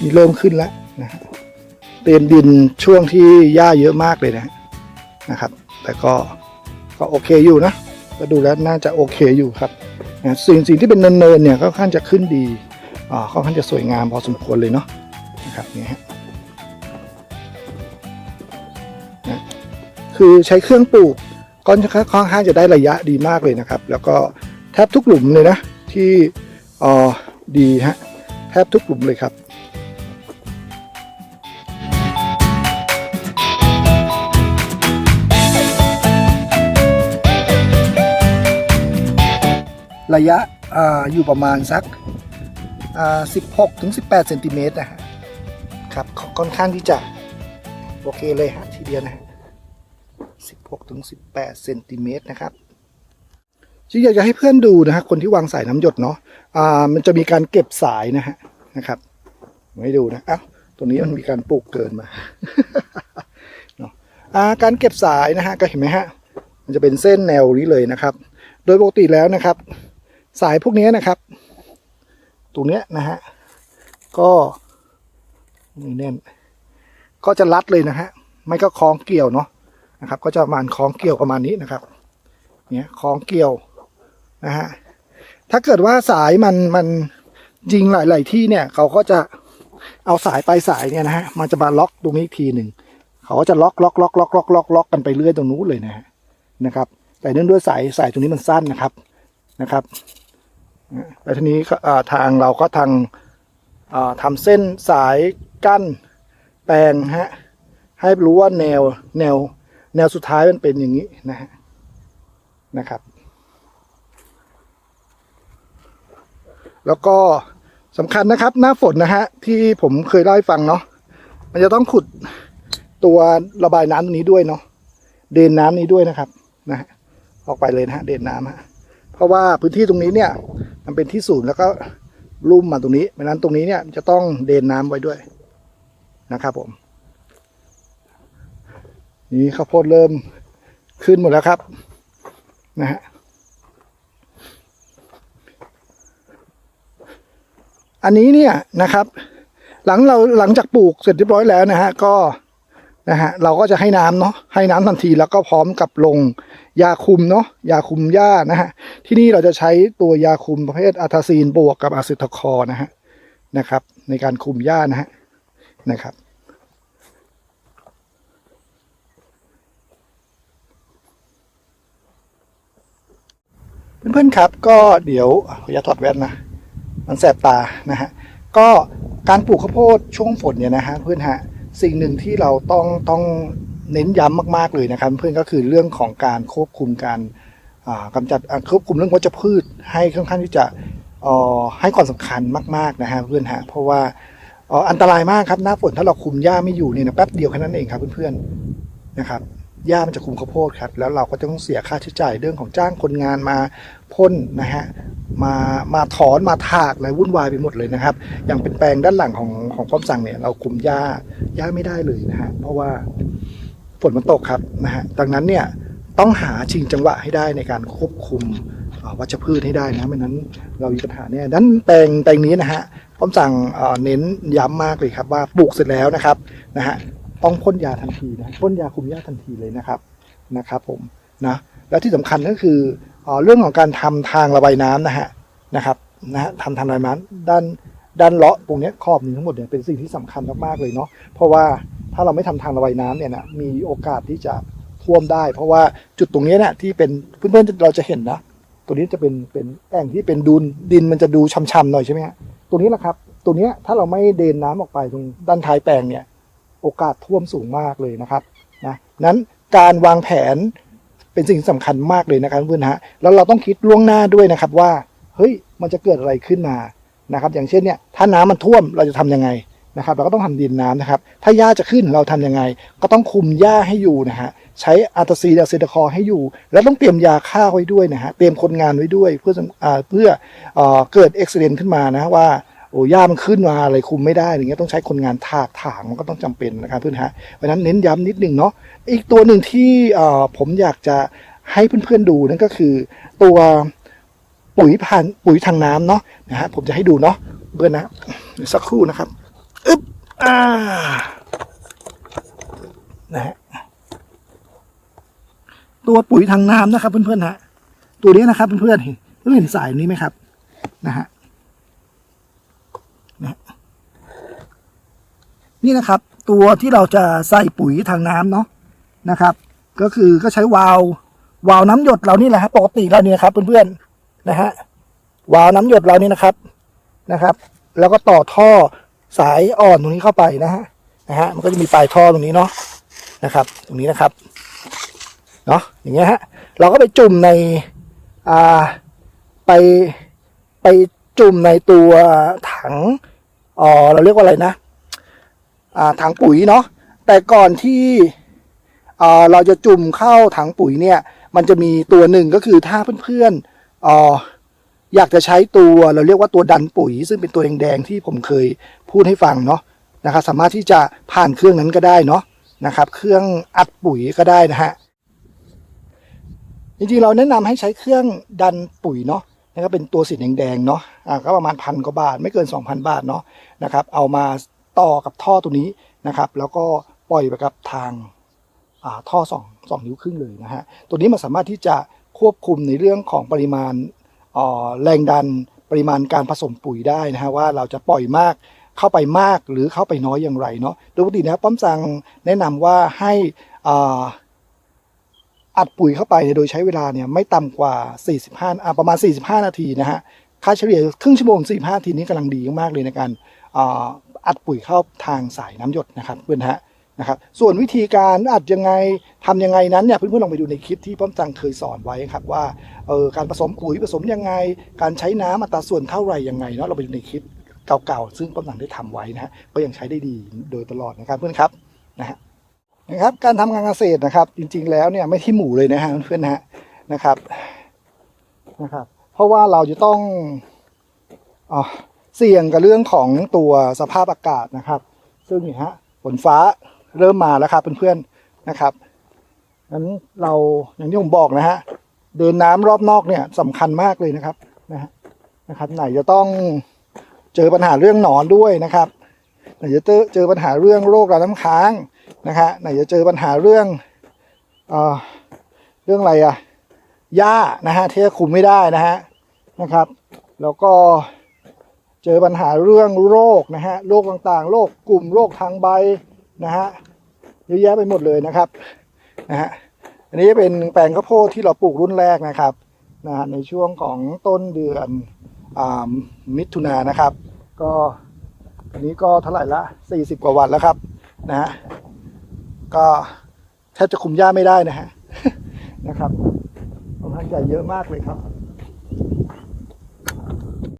นี่เริ่มขึ้นแล้วนะเตรียมดินช่วงที่หญ้าเยอะมากเลยนะนะครับ แต่ก็ก็โอเคอยู่นะก็ดูแล้วน่าจะโอเคอยู่ครับนะสิ่งสิ่งที่เป็นเนินๆเนี่ยก็ค่อนข้างจะขึ้นดีอ่าค่อนข้างจะสวยงามพอสมควรเลยเนาะนะครับนี่ฮะนะคือใช้เครื่องปลูกก็ค่อนข้างจะได้ระยะดีมากเลยนะครับ แล้วก็แทบทุกหลุมเลยนะที่อ่อดีฮะแทบทุกหลุมเลยครับ ระยะออยู่ประมาณสัก 16ถึง18เซนติเมตรนะฮะครับค่อนข้างที่จะโอเคเลยฮะทีเดียวนะฮะ16ถึง18เซนติเมตรนะครับจริงอยากจะให้เพื่อนดูนะฮะคนที่วางสายน้ำหยดเนาะอ่ามันจะมีการเก็บสายนะฮะนะครับให้ดูนะอ้าวตรงนี้มันมีการปลูกเกินมาเนาะอ่าการเก็บสายนะฮะก็เห็นไหมฮะมันจะเป็นเส้นแนวนี้เลยนะครับ โดยปกติแล้วนะครับ สายพวกนี้นะครับตรงเนี้ยนะฮะก็นี่แน่นก็จะรัดเลยนะฮะไม่ก็คล้องเกี่ยวเนาะนะครับ ก็จะประมาณคล้องเกี่ยวประมาณนี้นะครับ เนี่ยคล้องเกี่ยวนะฮะถ้าเกิดว่าสายมันมันจริงหลาย ๆ ที่เนี่ยเขาก็จะเอาสายปลายสายเนี่ยนะฮะมันจะมาล็อกตรงนี้อีกทีหนึ่งเขาก็จะล็อกล็อกล็อกล็อกล็อกล็อกล็อกกันไปเรื่อยตรงนู้นเลยนะฮะนะครับ แต่เนื่องด้วยสายสายตรงนี้มันสั้นนะครับนะครับ แล้วทีนี้ทางเราก็ทางอ่าทำเส้นสายกั้นแปลงฮะให้รู้ว่าแนวแนวแนวสุดท้ายมันเป็นอย่างนี้นะฮะนะครับ แล้วก็สำคัญนะครับ หน้าฝนนะฮะที่ผมเคยเล่าให้ฟังเนาะมันจะต้องขุดตัวระบายน้ำตรงนี้ด้วยเนาะเดินน้ำนี้ด้วยนะครับนะฮะออกไปเลยนะฮะเดินน้ำฮะ เพราะว่าพื้นที่ตรงนี้เนี่ย มันเป็นที่สูงแล้วก็ลุ่มมาตรงนี้เพราะนั้นตรงนี้เนี่ยจะต้องเดนน้ำไว้ด้วยนะครับผม นี่ข้าวโพดเริ่มขึ้นหมดแล้วครับนะฮะอันนี้เนี่ยนะครับ หลังเราหลังจากปลูกเสร็จเรียบร้อยแล้วนะฮะก็ นะฮะเราก็จะให้น้ำเนาะให้น้ำทันทีแล้วก็พร้อมกับลงยาคุมเนาะยาคุมหญ้านะฮะที่นี่เราจะใช้ตัวยาคุมประเภทอะทาซีนบวกกับอะซิทคอร์นะฮะนะครับ ในการคุมหญ้านะฮะนะครับเพื่อนๆครับก็เดี๋ยวขออนุญาตถอดแว่นนะมันแสบตานะฮะก็การปลูกข้าวโพดช่วงฝนเนี่ยนะฮะเพื่อนฮะ สิ่งหนึ่งที่เราต้องต้องเน้นย้ำมาก ๆ เลยนะครับ เพื่อนก็คือเรื่องของการควบคุมการกำกำจัดควบคุมเรื่องวัชพืช ให้ค่อนข้างที่จะให้ความสำคัญมาก ๆ นะฮะเพื่อนฮะเพราะว่าอันตรายมากครับหน้าฝนถ้าเราคุมหญ้าไม่อยู่เนี่ยแป๊บเดียวแค่นั้นเองครับเพื่อนๆนะครับ หญ้ามันจะคุมข้าวโพดครับ แล้วเราก็จะต้องเสียค่าใช้จ่ายเรื่องของจ้างคนงานมาพ่นนะฮะมามาถอนมาถากอะไรวุ่นวายไปหมดเลยนะครับ อย่างเป็นแปลงด้านหลังของของป้อมสั่งเนี่ย เราคุมหญ้าหญ้าไม่ได้เลยนะฮะเพราะว่าฝนมันตกครับนะฮะดังนั้นเนี่ยต้องหาชิงจังหวะให้ได้ในการควบคุมวัชพืชให้ได้นะไม่นั้นเรามีปัญหาเนี่ยดันแปลงแปลงนี้นะฮะป้อมสั่งเน้นย้ำมากเลยครับว่าปลูกเสร็จแล้วนะครับนะฮะ ต้องพ่นยาทันทีนะพ่นยาคุมหญ้าทันทีเลยนะครับนะครับผมนะและที่สำคัญก็คืออเรื่องของการทำทางระบายน้ำนะฮะนะครับนะฮะทำทางระบายน้ำด้านด้านเลาะตรงนี้ยขอบนี้ทั้งหมดเนี่ยเป็นสิ่งที่สำคัญมากๆเลยเนาะเพราะว่าถ้าเราไม่ทำทางระบายน้ำเนี่ยนะมีโอกาสที่จะท่วมได้ เพราะว่าจุดตรงนี้เนี่ยที่เป็นเพื่อนๆเราจะเห็นนะตรงนี้จะเป็นเป็นแอ่งที่เป็นดูนดินมันจะดูช้ำๆหน่อยใช่ไหมฮะตรงนี้แหละครับตรงเนี้ถ้าเราไม่เดนน้ำออกไปตรงด้านท้ายแปลงเนี่ย อกาสท่วมสูงมากเลยนะครับนะนั้นการวางแผนเป็นสิ่งสำคัญมากเลยนะครับเพื่อนฮะแล้วเราต้องคิดล่วงหน้าด้วยนะครับว่าเฮ้ยมันจะเกิดอะไรขึ้นมานะครับ อย่างเช่นเนี่ยถ้าน้ำมันท่วมเราจะทำยังไงนะครับ เราก็ต้องทำดินน้ำนะครับ ถ้าหญ้าจะขึ้นเราทำยังไง ก็ต้องคุมหญ้าให้อยู่นะฮะใช้อาร์ตซีดาเซดคอให้อยู่ แล้วต้องเตรียมยาฆ่าไว้ด้วยนะฮะเตรียมคนงานไว้ด้วยเพื่อเพื่อเออเกิดเอ็กซิเดนขึ้นมานะว่า โอ้หญ้ามันขึ้นมาอะไรคุมไม่ได้อย่างเงี้ยต้องใช้คนงานถากถางมันก็ต้องจำเป็นนะครับเพื่อนฮะเพราะนั้นเน้นย้ำนิดหนึ่งเนาะอีกตัวหนึ่งที่เอ่อผมอยากจะให้เพื่อนๆดูนั่นก็คือ ตัวปุ๋ยพันปุ๋ยทางน้ำเนาะนะฮะผมจะให้ดูเนาะเพื่อนนะเดี๋ยวสักครู่นะครับอึ๊บอ่านะฮะตัวปุ๋ยทางน้ำนะครับ เพื่อนๆฮะตัวนี้นะครับเพื่อนๆเห็นเห็นสายนี้ไหมครับ นะฮะ นะนี่นะครับ ตัวที่เราจะใส่ปุ๋ยทางน้ำเนาะนะครับ ก็คือก็ใช้วาล์ววาล์วน้ำหยดเรานี่แหละฮะปกติเราเนี่ยครับเพื่อนๆนะฮะวาล์วน้ำหยดเรานี่นะครับนะครับ แล้วก็ต่อท่อสายอ่อนตรงนี้เข้าไปนะฮะนะฮะมันก็จะมีปลายท่อตรงนี้เนาะนะครับ ตรงนี้นะครับเนาะอย่างเงี้ยฮะเราก็ไปจุ่มในอ่าไปไปจุ่มในตัวถัง อ๋อเราเรียกว่าอะไรนะอ่าถังปุ๋ยเนาะแต่ก่อนที่เอ่อเราจะจุ่มเข้าถังปุ๋ยเนี่ย มันจะมีตัวหนึ่งก็คือถ้าเพื่อนๆอ่ออยากจะใช้ตัวเราเรียกว่าตัวดันปุ๋ย ซึ่งเป็นตัวแดงๆที่ผมเคยพูดให้ฟังเนาะนะครับสามารถที่จะผ่านเครื่องนั้นก็ได้เนาะนะครับ เครื่องอัดปุ๋ยก็ได้นะฮะจริงๆเราแนะนำให้ใช้เครื่องดันปุ๋ยเนาะ นะครับเป็นตัวสีแดงๆเนาะอ่าก็ประมาณพันกว่าบาทไม่เกิน 2,000 บาทเนาะนะครับ เอามาต่อกับท่อตัวนี้นะครับ แล้วก็ปล่อยไปกับทางอ่าท่อสองสองนิ้วครึ่งเลยนะฮะตัวนี้มันสามารถที่จะควบคุมในเรื่องของปริมาณอ่าแรงดันปริมาณการผสมปุ๋ยได้นะฮะว่าเราจะปล่อยมากเข้าไปมากหรือเข้าไปน้อยอย่างไรเนาะโดยปกตินะป้อมสั่งแนะนำว่าให้ อัดปุ๋ยเข้าไปเนี่ยโดยใช้เวลาเนี่ยไม่ต่ำกว่า 45อ่าประมาณ 45 นาทีนะฮะค่าเฉลี่ยครึ่งชั่วโมง 45 นาทีนี้กำลังดีมากๆเลยในการอัดปุ๋ยเข้าทางสายน้ำหยดนะครับเพื่อนฮะนะครับส่วนวิธีการอัดยังไงทำยังไงนั้นเนี่ยเพื่อนๆลองไปดูในคลิปที่ป้อมจังเคยสอนไว้ครับว่าเออการผสมปุ๋ยผสมยังไง การใช้น้ำอัตราส่วนเท่าไหร่ยังไงเนาะเราไปดูในคลิปเก่าๆซึ่งป้อมจังได้ทำไว้นะฮะก็ยังใช้ได้ดีโดยตลอดนะครับเพื่อนครับนะฮะ นะครับ การทำการเกษตรนะครับ จริง ๆ แล้วเนี่ยไม่ที่หมู่เลยนะฮะเพื่อนๆฮะนะครับนะครับ เพราะว่าเราจะต้องอเสี่ยงกับเรื่องของตัวสภาพอากาศนะครับ ซึ่งนี่ฮะฝนฟ้าเริ่มมาแล้วครับเพื่อนๆนะครับงั้นเราอย่างที่ผมบอกนะฮะเดินน้ำรอบนอกเนี่ยสำคัญมากเลยนะครับนะฮะนะครับไหนจะต้องเจอปัญหาเรื่องหนอนด้วยนะครับไหนจะเจอปัญหาเรื่องโรคราน้ำค้าง นะฮะไหนจะเจอปัญหาเรื่องเอ่อเรื่องอะไรอะหญ้านะฮะที่คุมไม่ได้นะฮะนะครับ แล้วก็เจอปัญหาเรื่องโรคนะฮะโรคต่างๆ โรคกลุ่มโรคทางใบนะฮะเยอะแยะไปหมดเลยนะครับนะฮะอันนี้เป็นแปลงข้าวโพดที่เราปลูกรุ่นแรกนะครับนะฮะในช่วงของต้นเดือนอมิถุนายนนะครับ ก็อันนี้ก็เท่าไหร่ละ40 กว่าวันแล้วครับนะฮะ ก็แทบจะคุมหญ้าไม่ได้นะฮะนะครับค่อนข้างจะเยอะมากเลยครับ